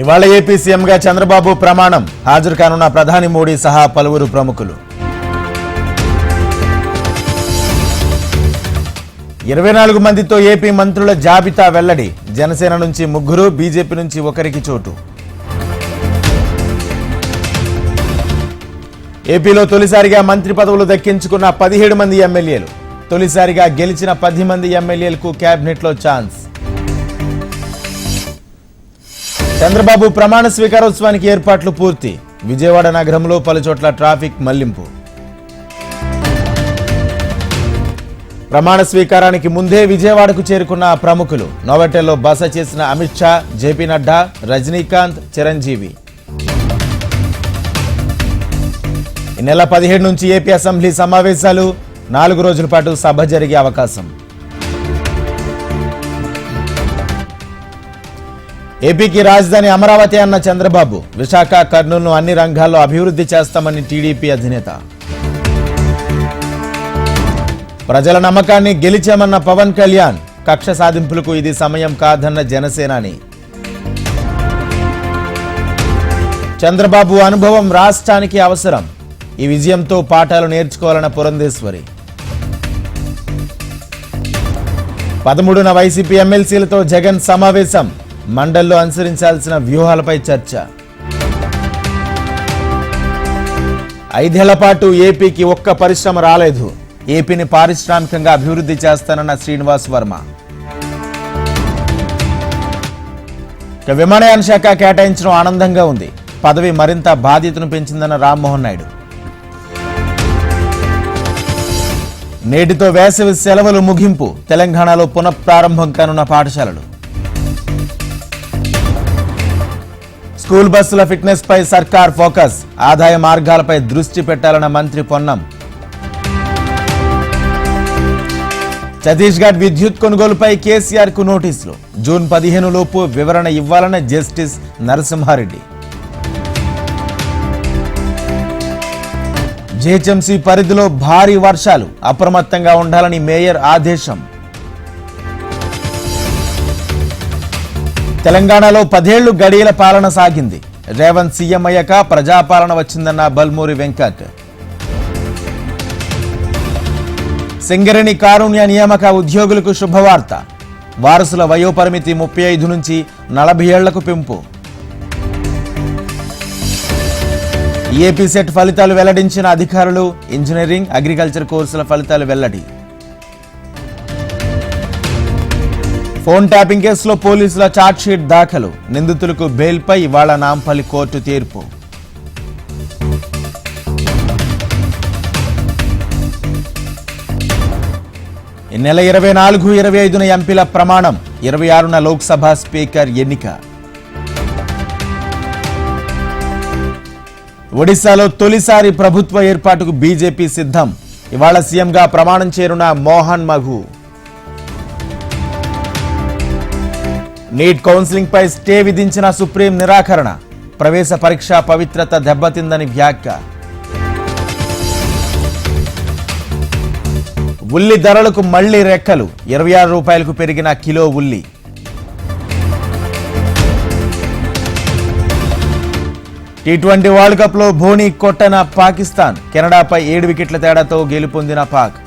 ఇవాళ ఏపీ సీఎంగా చంద్రబాబు ప్రమాణం. హాజరు కానున్న ప్రధాని మోడీ సహా పలువురు ప్రముఖులు. ఇరవై నాలుగు మందితో ఏపీ మంత్రుల జాబితా వెల్లడి. జనసేన నుంచి ముగ్గురు బీజేపీ నుంచి ఒకరికి చోటు. ఏపీలో తొలిసారిగా మంత్రి పదవులు దక్కించుకున్న పదిహేడు మంది ఎమ్మెల్యేలు. తొలిసారిగా గెలిచిన పది మంది ఎమ్మెల్యేలకు కేబినెట్లో ఛాన్స్. చంద్రబాబు ప్రమాణ స్వీకారోత్సవానికి ఏర్పాట్లు పూర్తి. విజయవాడ నగరంలో పలుచోట్ల ట్రాఫిక్ మళ్ళింపు. ప్రమాణ స్వీకారానికి ముందే విజయవాడకు చేరుకున్న ప్రముఖులు. నోవెటెల్లో బస చేసిన అమిత్ షా జేపీ నడ్డా రజనీకాంత్ చిరంజీవి. ఈ నెల పదిహేడు నుంచి ఏపీ అసెంబ్లీ సమావేశాలు. నాలుగు రోజుల పాటు సభ జరిగే అవకాశం. ఏపీకి రాజధాని అమరావతి అన్న చంద్రబాబు విశాఖ కర్నూలును అన్ని రంగాల్లో అభివృద్ధి చేస్తామని టీడీపీ అధినేత. ప్రజల నమ్మకాన్ని గెలిచామన్న పవన్ కళ్యాణ్ కక్ష సాధింపులకు ఇది సమయం కాదన్న జనసేనాని. చంద్రబాబు అనుభవం రాష్ట్రానికి అవసరం. ఈ విజయంతో పాఠాలు నేర్చుకోవాలన్న పురంధేశ్వరి. పదమూడున వైసీపీ ఎమ్మెల్సీలతో జగన్ సమావేశం. మండల్లో అనుసరించాల్సిన వ్యూహాలపై చర్చ. ఐదేళ్ళ పాటు ఏపీకి ఒక్క పరిశ్రమ రాలేదు. ఏపీని పారిశ్రామికంగా అభివృద్ధి చేస్తానన్న శ్రీనివాస్ వర్మ. విమానయాన శాఖ కేటాయించడం ఆనందంగా ఉంది. పదవి మరింత బాధ్యతను పెంచిందన్న రామ్మోహన్ నాయుడు. నేటితో వేసవి సెలవులు ముగింపు. తెలంగాణలో పునఃప్రారంభం కానున్న పాఠశాలలు. స్కూల్ బస్సుల ఫిట్నెస్ పై సర్కార్ ఫోకస్. ఆదాయ మార్గాలపై దృష్టి పెట్టాలన్న మంత్రి పొన్నం. ఛత్తీస్గఢ్ విద్యుత్ కొనుగోలుపై కేసీఆర్కు నోటీసులు. జూన్ పదిహేను లోపు వివరణ ఇవ్వాలన్న జస్టిస్ నరసింహారెడ్డి. జీహెచ్ఎంసీ పరిధిలో భారీ వర్షాలు. అప్రమత్తంగా ఉండాలని మేయర్ ఆదేశం. తెలంగాణలో పదేళ్ళు గడియల పాలన సాగింది. రేవంత్ సీఎం అయ్యాక ప్రజాపాలన వచ్చిందన్న బల్మూరి వెంకట్. సింగరేణి కారుణ్య నియామక ఉద్యోగులకు శుభవార్త. వారసుల వయోపరిమితి ముప్పై ఐదు నుంచి నలభై ఏళ్ళకు పెంపు. ఏపీ సెట్ ఫలితాలు వెల్లడించిన అధికారులు ఇంజనీరింగ్ అగ్రికల్చర్ కోర్సుల ఫలితాలు వెల్లడి. ఫోన్ ట్యాపింగ్ కేసులో పోలీసుల ఛార్జ్షీట్ దాఖలు. నిందితులకు బెయిల్పై ఇవాళ నాంపల్లి కోర్టు తీర్పు. ఈ నెల ఇరవై నాలుగు ఇరవై ఐదున ఎంపీల ప్రమాణం ఇరవై ఆరున లోక్సభ స్పీకర్ ఎన్నిక. ఒడిశాలో తొలిసారి ప్రభుత్వ ఏర్పాటుకు బీజేపీ సిద్ధం. ఇవాళ సీఎంగా ప్రమాణం చేరున మోహన్ మఘు. నీట్ కౌన్సిలింగ్ పై స్టే విధించిన సుప్రీం నిరాకరణ. ప్రవేశ పరీక్ష పవిత్రత దెబ్బతిందని వ్యాఖ్య. ఉల్లి ధరలకు మళ్ళీ రెక్కలు. ఇరవై ఆరు రూపాయలకు పెరిగిన కిలో ఉల్లి. టీ ట్వంటీ వరల్డ్ కప్లో ధోని కొట్టన పాకిస్తాన్. కెనడాపై ఏడు వికెట్ల తేడాతో గెలుపొందిన పాక్.